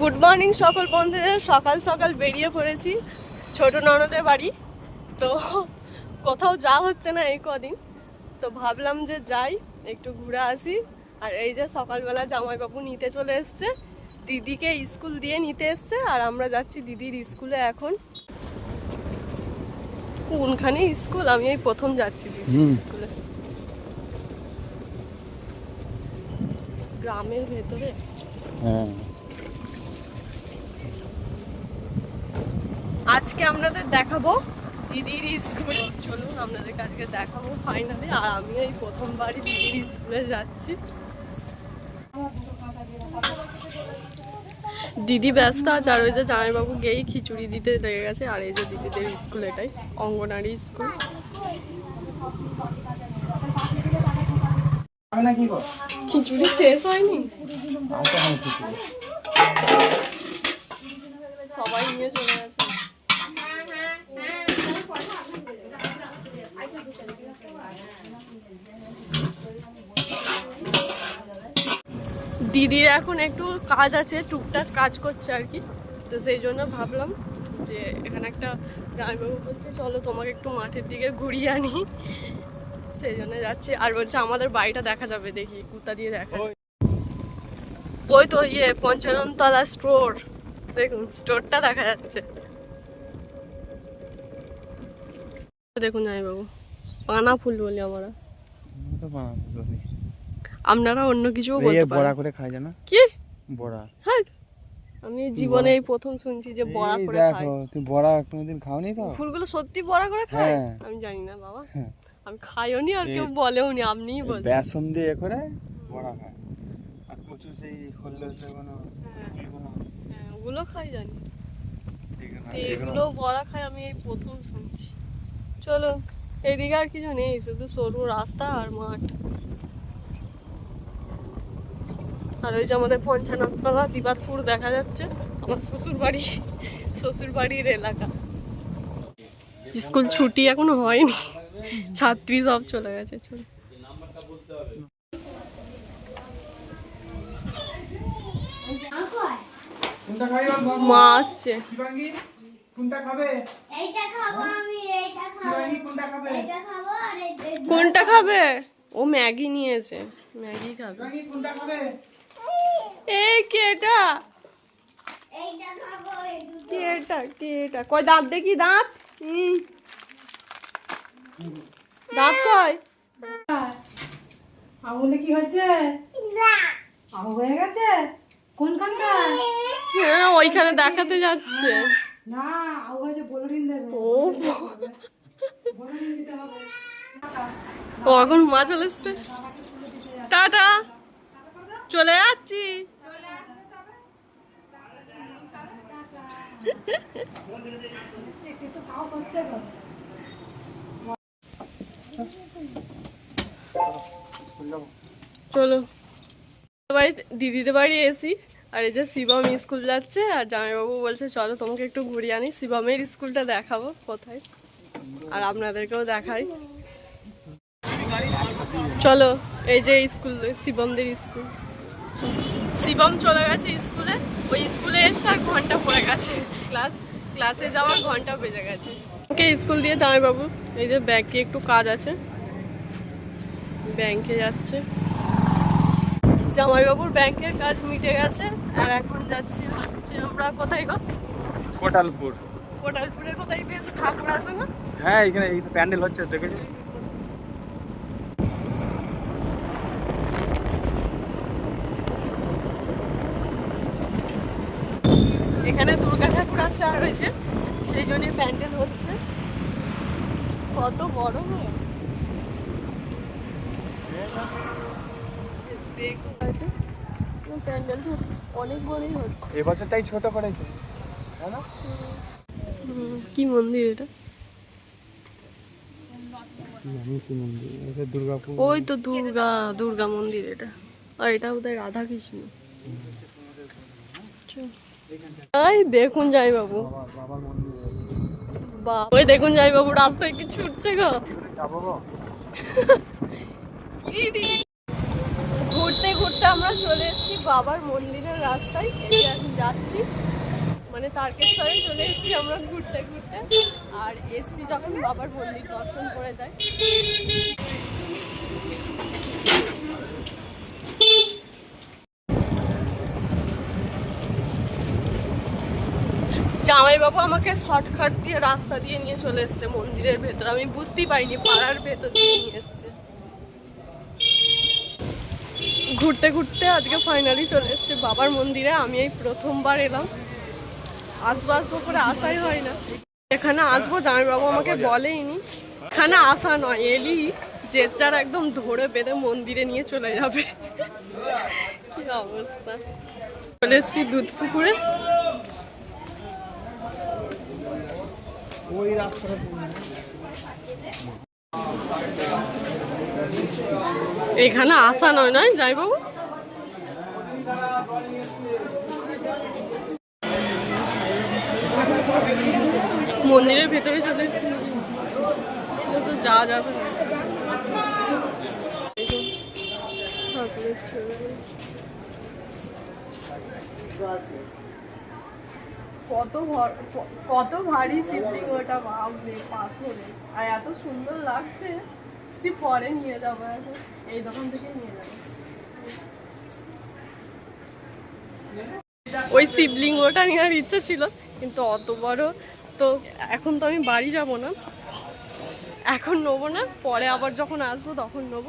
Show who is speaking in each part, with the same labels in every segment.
Speaker 1: Good morning সকল বন্ধুদের। সকাল সকাল বেরিয়ে পড়েছি ছোট ননদের বাড়ি। তো কোথাও যাওয়া হচ্ছে না এই কদিন। তো ভাবলাম যে যাই একটু ঘুরে আসি। আর এই যে সকালবেলা জামাইবাবু নিতে চলে এসছে দিদিকে স্কুল দিয়ে নিতে এসছে আর আমরা যাচ্ছি দিদির স্কুলে এখন। কোনখানে স্কুল? আমি এই প্রথম যাচ্ছি দিদির স্কুলে। গ্রামের ভেতরে।
Speaker 2: হ্যাঁ।
Speaker 1: আজকে আপনাদের দেখাবো দিদির স্কুল। চলুন আপনাদেরকে আজকে দেখাবো ফাইনালি আর আমি এই প্রথমবারই দিদির স্কুলে যাচ্ছি। দিদি ব্যস্ত আছে আর ওই যে জামাইবাবু গিয়েই খিচুড়ি দিতে লেগে গেছে আর এই যে দিদিদের স্কুল এটাই অঙ্গনারী স্কুল। খিচুড়ি শেষ হয়নি? সবাই নিয়ে চলে গেছে। দিদির এখন একটু কাজ আছে, টুকটাক কাজ করছে আর কি। তো সেই জন্য ভাবলাম যে এখানে একটা জামাইবাবু বলছে, চলো তোমাকে একটু মাঠের দিকে ঘুরিয়ে আনি। সেই জন্য যাচ্ছি। আর বলছে, আমাদের বাড়িটা দেখা যাবে, দেখি কুত্তা দিয়ে দেখা ওই তো ইয়ে পঞ্চাননতলা স্টোর। দেখুন, স্টোরটা দেখা যাচ্ছে। দেখুন জামাইবাবু পানা ফুল বলি আমরা।
Speaker 2: আমি তো।
Speaker 1: আপনারা অন্য কিছুও
Speaker 2: বড়া করে জানা?
Speaker 1: কি?
Speaker 2: বড়া।
Speaker 1: হ্যাঁ। আমি জীবনে এই প্রথম শুনছি যে বড়া করে খায়
Speaker 2: দেখো তুই বড়া কোনোদিন খাওনি তো?
Speaker 1: ফুলগুলো সত্যি বড়া করে খায়?
Speaker 2: হ্যাঁ।
Speaker 1: আমি জানি না বাবা।
Speaker 2: হ্যাঁ।
Speaker 1: আমি খাইও নি আর কেউ বলেও নি আপনিই বলছেন।
Speaker 2: বেসন দিয়ে করে বড়া খায়। আর কচু সেই হলদে কোনো
Speaker 1: ওগুলো খাই জানি।
Speaker 2: এগুলো
Speaker 1: বড়া খাই আমি এই প্রথম শুনছি। চলো। এদিকে আর কিছু নেই শুধু সরু রাস্তা আর মাঠ। আর ওই যে আমাদের পঞ্চানতলা দিবাতপুর দেখা যাচ্ছে আমার শ্বশুর বাড়ি শ্বশুর বাড়ির এলাকা। স্কুল ছুটি এখনও হয়নি ছাত্রী সব চলে গেছে চলে। মা আসছে।
Speaker 2: কোনটা খাবে?
Speaker 3: এইটা খাব আমি এইটা খাব
Speaker 2: শিবাঙ্গী কোনটা খাবে।
Speaker 1: ও ম্যাগি নিয়েছে। ম্যাগি খাবে। এই কে এটা?
Speaker 3: এইটা খাব এই দুটো।
Speaker 1: কে এটা? কে এটা? কই দাঁত দেখি দাঁত? হুম। দাঁত
Speaker 4: আঙুলে কি হয়েছে? আঙুল হয়ে গেছে? কোনখানটা?
Speaker 1: হ্যাঁ ওইখানে দেখাতে যাচ্ছে।
Speaker 4: না আঙুল হয়েছে বলরিন দেবে।
Speaker 1: ও ও, এখন মা চলে এসছে। টাটা। চলে যাচ্ছি। চলো। দিদিদের বাড়ি এসি। আর এই যে শিবম স্কুল যাচ্ছে, আর জামাইবাবু বলছে, চলো তোমাকে একটু ঘুরিয়ে আনি। শিবমের স্কুলটা দেখাবো কোথায়। আর আপনাদেরকেও দেখাই। চলো এই যে স্কুল শিবমদের স্কুল। শিবম চলে গেছে স্কুলে। ওই স্কুলে এসছে আর ঘণ্টা পড়ে গেছে। ক্লাস ক্লাসে যাওয়ার ঘণ্টা বেজে গেছে। ওকে স্কুল দিয়ে জামাইবাবু এই যে ব্যাংকে একটু কাজ আছে। ব্যাংকে যাচ্ছে। জামাইবাবুর ব্যাংকের কাজ মিটে গেছে। আর এখন যাচ্ছি হচ্ছে আমরা কোথায় গো?
Speaker 2: কোটালপুর।
Speaker 1: কোটালপুরে কোথায় বেশ ঠাকুর আছে না?
Speaker 2: হ্যাঁ এখানে এই প্যান্ডেল হচ্ছে দেখেছি।
Speaker 1: এখানে দুর্গা ঠাকুর আছে আর ওই যে সেই জন্যই প্যান্ডেল হচ্ছে। কত বড় হয়তো অনেক বড়ই হচ্ছে
Speaker 2: এবছর তাই ছোট করেছে।
Speaker 1: কি মন্দির এটা
Speaker 2: কি জানি কি মন্দির এটা দুর্গাপুর
Speaker 1: ওই তো দুর্গা দুর্গা মন্দির এটা। আর এটা বোধহয় রাধা কৃষ্ণ দেখুন যাই বাবু ওই দেখুন যাই বাবু রাস্তায় কি ছুটছে গো। ঘুরতে ঘুরতে আমরা চলে এসেছি বাবার মন্দিরের রাস্তায়। এখন যাচ্ছি। মানে তারকেশ্বরে চলে এসেছি আমরা ঘুরতে ঘুরতে। আর এসছি যখন বাবার মন্দির দর্শন করে যাই জামাইবাবু আমাকে শর্টকাট দিয়ে রাস্তা দিয়ে নিয়ে চলে এসছে মন্দিরের ভেতর। আমি বুঝতেই পারিনি, পাড়ার ভেতর দিয়ে নিয়ে এসছে। ঘুরতে ঘুরতে আজকে ফাইনালি চলে এসছে বাবার মন্দিরে। আমি এই প্রথমবার এলাম। আসব আসব করে আসাই হয় না। এখানে আসব জামাইবাবু আমাকে বলেইনি। এখানে আসা নয় এলি যে যার একদম ধরে বেঁধে মন্দিরে নিয়ে চলে যাবে। কি অবস্থা। চলে এসছি দুধ পুকুরে।
Speaker 2: ওই
Speaker 1: এখানে আসা নয় নয় যাই বাবু মন্দিরের ভেতরে চলে এসেছি? তো যাওয়া যাবে। কত ভর- কত ভারী শিবলিং ওটা বাবরে পাথরে আর এত সুন্দর লাগছে যে পরে নিয়ে যাব এখন এই দোকান থেকে নিয়ে যাব ওই শিবলিঙ্গটা নেওয়ার ইচ্ছা ছিল কিন্তু অত বড়। তো এখন তো আমি বাড়ি যাব না। এখন নেব না, পরে আবার যখন আসব তখন নেব।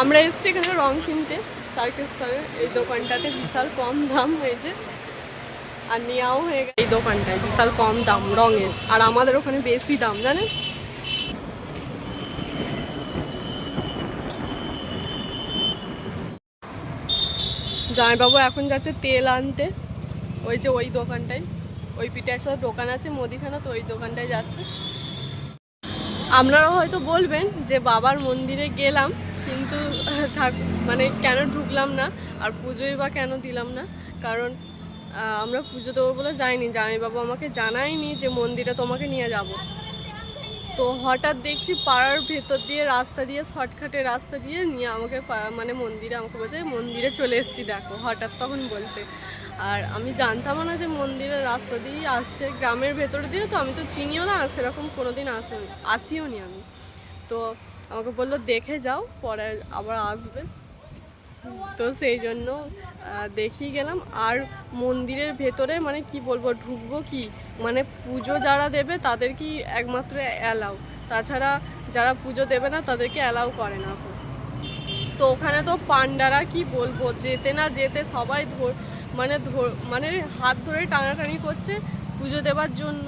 Speaker 1: আমরা এসেছি এখানে রং কিনতে তারকেশ্বরের এই দোকানটাতে বিশাল কম দাম হয়েছে। আর নেওয়াও হয়ে গেছে। এই দোকানটায় বিশাল কম দাম রঙের। আর আমাদের ওখানে বেশি দাম, জানেন? জামাইবাবু এখন যাচ্ছে তেল আনতে। ওই যে ওই দোকানটায়। ওই পিঠে একটা দোকান আছে, মুদিখানা, তো ওই দোকানটায় যাচ্ছে। আপনারা হয়তো বলবেন যে বাবার মন্দিরে গেলাম, কিন্তু মানে কেন ঢুকলাম না? আর পুজোই বা কেন দিলাম না? কারণ আমরা পুজো দেবো বলে যাইনি। জামাইবাবু আমাকে জানায়নি যে মন্দিরে তোমাকে নিয়ে যাব। তো হঠাৎ দেখছি পাড়ার ভেতর দিয়ে রাস্তা দিয়ে, শর্টকাটে রাস্তা দিয়ে নিয়ে আমাকে মানে মন্দিরে আমাকে বলছে, মন্দিরে চলে এসেছি দেখো, হঠাৎ তখন বলছে। আর আমি জানতামও না যে মন্দিরের রাস্তা দিয়েই আসছে, গ্রামের ভেতর দিয়ে তো আমি তো চিনিও না, সেরকম কোনো দিন আসো, আসিও নি আমি। তো আমাকে বলল, দেখে যাও, পরে আবার আসবে। তো সেই জন্য দেখিয়ে গেলাম। আর মন্দিরের ভেতরে মানে কি বলব, ঢুকবো কি? মানে পুজো যারা দেবে তাদের কি একমাত্র অ্যালাউ। তাছাড়া যারা পুজো দেবে না, তাদেরকে অ্যালাউ করে না তো ওখানে তো পান্ডারা কি বলব, যেতে না যেতে সবাই ধর মানে ধর মানে হাত ধরে টানাটানি করছে পুজো দেওয়ার জন্য।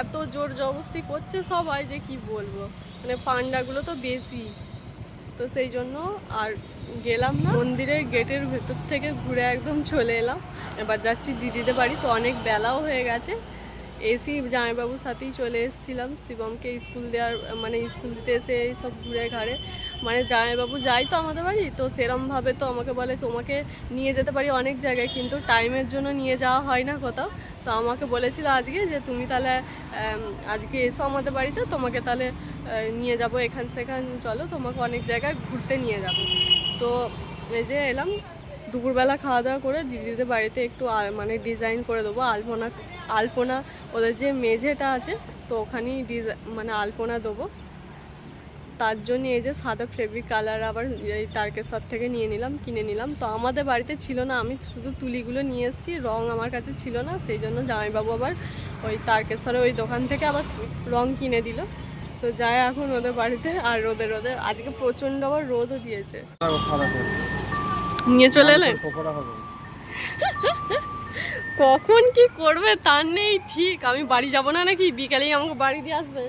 Speaker 1: এত জোর জবস্তি করছে সবাই যে কি বলব। মানে পান্ডাগুলো তো বেশি। তো সেই জন্য আর গেলাম না। মন্দিরের গেটের ভেতর থেকে ঘুরে একদম চলে এলাম। এবার যাচ্ছি দিদিদের বাড়ি। তো অনেক বেলাও হয়ে গেছে। এসি জামাইবাবুর সাথেই চলে এসেছিলাম, শিবমকে স্কুল দেওয়ার মানে স্কুল দিতে এসে এইসব ঘুরে ঘাড়ে। মানে জামাইবাবু যাই তো আমাদের বাড়ি, তো সেরমভাবে তো আমাকে বলে, তোমাকে নিয়ে যেতে পারি অনেক জায়গায়, কিন্তু টাইমের জন্য নিয়ে যাওয়া হয় না কোথাও। তো আমাকে বলেছিল আজকে যে, তুমি তাহলে আজকে এসো আমাদের বাড়িতে, তোমাকে তাহলে নিয়ে যাব এখান সেখান, চলো, তোমাকে অনেক জায়গায় ঘুরতে নিয়ে যাব। তো এই যে এলাম, দুপুরবেলা খাওয়া দাওয়া করে দিদিদের বাড়িতে একটু মানে ডিজাইন করে দেবো, আলপনা আলপনা ওদের যে মেঝেটা আছে তো ওখানেই ডিজা- মানে আলপনা দেবো। তার জন্য এই যে সাদা ফেব্রিক কালার আবার এই তারকেশ্বর থেকে নিয়ে নিলাম কিনে নিলাম। তো আমাদের বাড়িতে ছিল না আমি শুধু তুলিগুলো নিয়ে এসেছি রং আমার কাছে ছিল না সেই জন্য জামাইবাবু আবার ওই তারকেশ্বরে ওই দোকান থেকে আবার রং কিনে দিল। তো যাই এখন ওদের বাড়িতে আর রোদে রোদে আজকে প্রচণ্ড আবার রোদও দিয়েছে। নিয়ে চলে এলেন কখন কি করবে তার নেই ঠিক। আমি বাড়ি যাব না নাকি? বিকালেই আমাকে বাড়ি দিয়ে আসবে।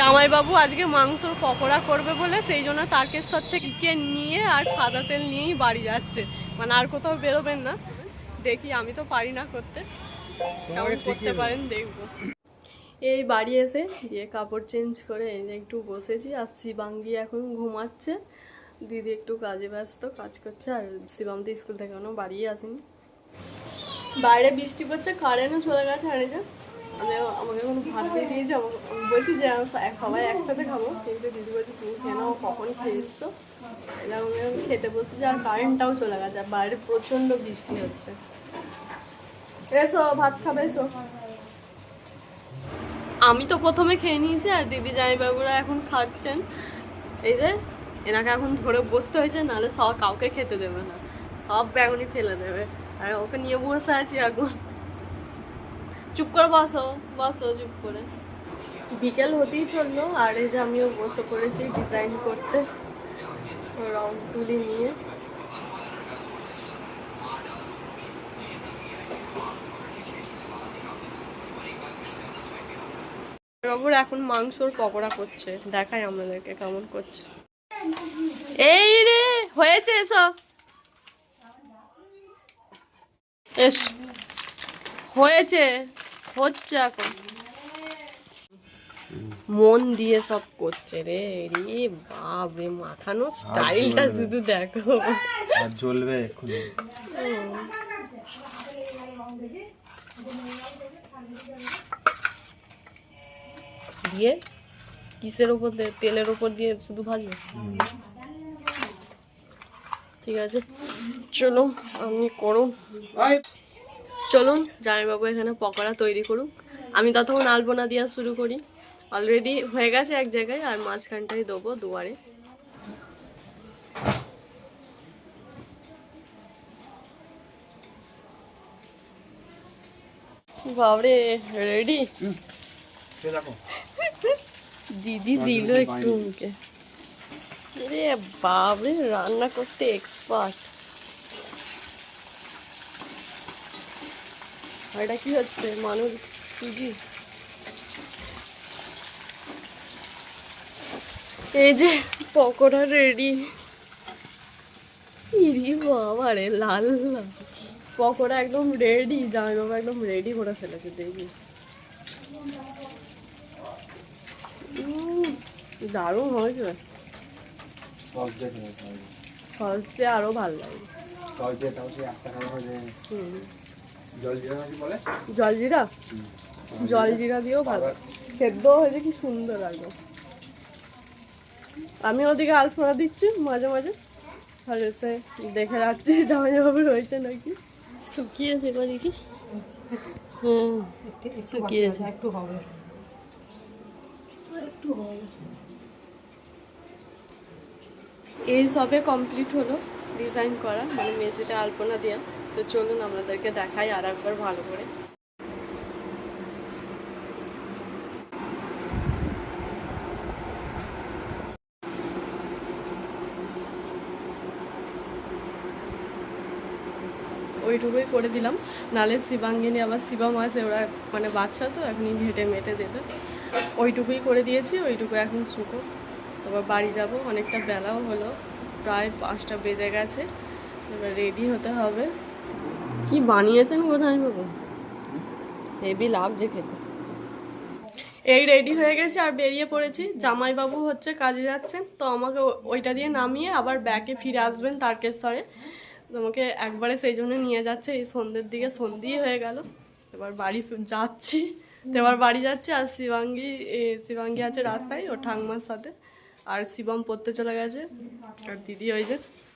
Speaker 1: জামাইবাবু আজকে মাংসর পকোড়া করবে বলে সেই জন্য তারকেশ্বর থেকে নিয়ে আর সাদা তেল নিয়েই বাড়ি যাচ্ছে। মানে আর কোথাও বেরোবেন না। দেখি আমি তো পারি না করতে। কেমন করতে পারেন দেখব। এই বাড়ি এসে দিয়ে কাপড় চেঞ্জ করে এই একটু বসেছি আর শিবাঙ্গি এখন ঘুমাচ্ছে। দিদি একটু কাজে ব্যস্ত, কাজ করছে, আর শিবাম তো স্কুল থেকে এখনও বাড়িয়ে আসেনি। বাইরে বৃষ্টি পড়ছে কারেন্টও চলে গেছে আর যে। আমি আমাকে এখন ভাত দিয়ে দিয়েছে আমি বলছি যে সবাই একসাথে খাব, কিন্তু দিদি বলছে, তুমি নাও, কখন খেয়ে এসছো? আমি খেতে বসেছি আর কারেন্টটাও চলে গেছে, আর বাইরে প্রচণ্ড বৃষ্টি হচ্ছে। এসো, ভাত খাবে, এসো। আমি তো প্রথমে খেয়ে নিয়েছি, আর দিদি জামাইবাবুরা এখন খাচ্ছেন। এই যে এনাকে এখন ধরে বসতে হয়েছে, নাহলে সব কাউকে খেতে দেবে না। সব ব্যাগুনি ফেলে দেবে। আর ওকে নিয়ে বসে আছি এখন। চুপ করে বসো বসো চুপ করে। বিকেল হতেই চলল, আর এই যে আমিও বসে করেছি ডিজাইন করতে। রং তুলি নিয়ে। বাবুর এখন মাংসর পকোড়া করছে। দেখাই আমাদেরকে কেমন করছে। এই রে হয়েছে এসব এস হয়েছে হচ্ছে এখন। মন দিয়ে সব করছে রে রে রে মাখানো স্টাইলটা শুধু দেখো।
Speaker 2: আর জ্বলবে এক্ষুনি।
Speaker 1: দিয়ে কিসের ওপর দিয়ে, তেলের ওপর দিয়ে শুধু ভাজবে? ঠিক আছে। চলো আমি করুন। চলুন, জামাইবাবু এখানে পকোড়া তৈরি করুক। আমি ততক্ষণ আলপনা দেওয়া শুরু করি। অলরেডি হয়ে গেছে এক জায়গায়, আর মাঝখানটাই দেবো দুয়ারে। বাবরে রেডি
Speaker 2: দেখো।
Speaker 1: দিদি দিল একটু মুখে। রে বাবরে রান্না করতে এক্সপার্ট এটা কি হচ্ছে মানুষ সুজি? এই যে পকোড়া রেডি ইরি বাবা রে লাল লাল। পকোড়া একদম রেডি জামাই বাবা একদম রেডি করে ফেলেছে দেখি। দারুণ হয়েছে।
Speaker 2: সস দিয়ে খেয়ে
Speaker 1: সস দিয়ে আরও ভালো লাগে।
Speaker 2: সস দিয়ে তাও সেই একটা খাবার যে
Speaker 1: হুম।
Speaker 2: জল বলে?
Speaker 1: জলজিরা? জলজিরা দিয়েও ভালো। সেদ্ধ হয়েছে কি সুন্দর একদম আমি ওদিকে আলপনা দিচ্ছি মাঝে মাঝে। আর এসে দেখে রাখছি জামা জামা রয়েছে নাকি। শুকিয়েছে এবার দেখি। হুম শুকিয়েছে।
Speaker 4: একটু হবে।
Speaker 1: এই সবে কমপ্লিট হলো ডিজাইন করা মানে মেঝেতে আলপনা দেওয়া তো চলুন আপনাদেরকে দেখাই আর একবার ভালো করে। ওইটুকুই করে দিলাম। নালে শিবাঙ্গিনী আবার শিবা মাছ ওরা মানে বাচ্চা তো এখনই ঘেটে মেটে দেবে। ওইটুকুই করে দিয়েছি, ওইটুকু এখন শুকো। এবার বাড়ি যাব, অনেকটা বেলাও হলো, প্রায় পাঁচটা বেজে গেছে। এবার রেডি হতে হবে। কি বানিয়েছেন কোথায় বাবু? হেভি লাগছে খেতে। এই রেডি হয়ে গেছে আর বেরিয়ে পড়েছি। জামাইবাবু হচ্ছে কাজে যাচ্ছেন, তো আমাকে ওইটা দিয়ে নামিয়ে আবার ব্যাকে ফিরে আসবেন তারকেশ্বরে। তোমাকে একবারে সেই জন্য নিয়ে যাচ্ছে, এই সন্ধ্যের দিকে সন্ধ্যেই হয়ে গেল। এবার বাড়ি যাচ্ছি। এবার বাড়ি যাচ্ছি আর শিবাঙ্গী শিবাঙ্গী আছে রাস্তায় ও ঠাংমার সাথে। আর শিবম পড়তে চলে গেছে। আর দিদি ওই যে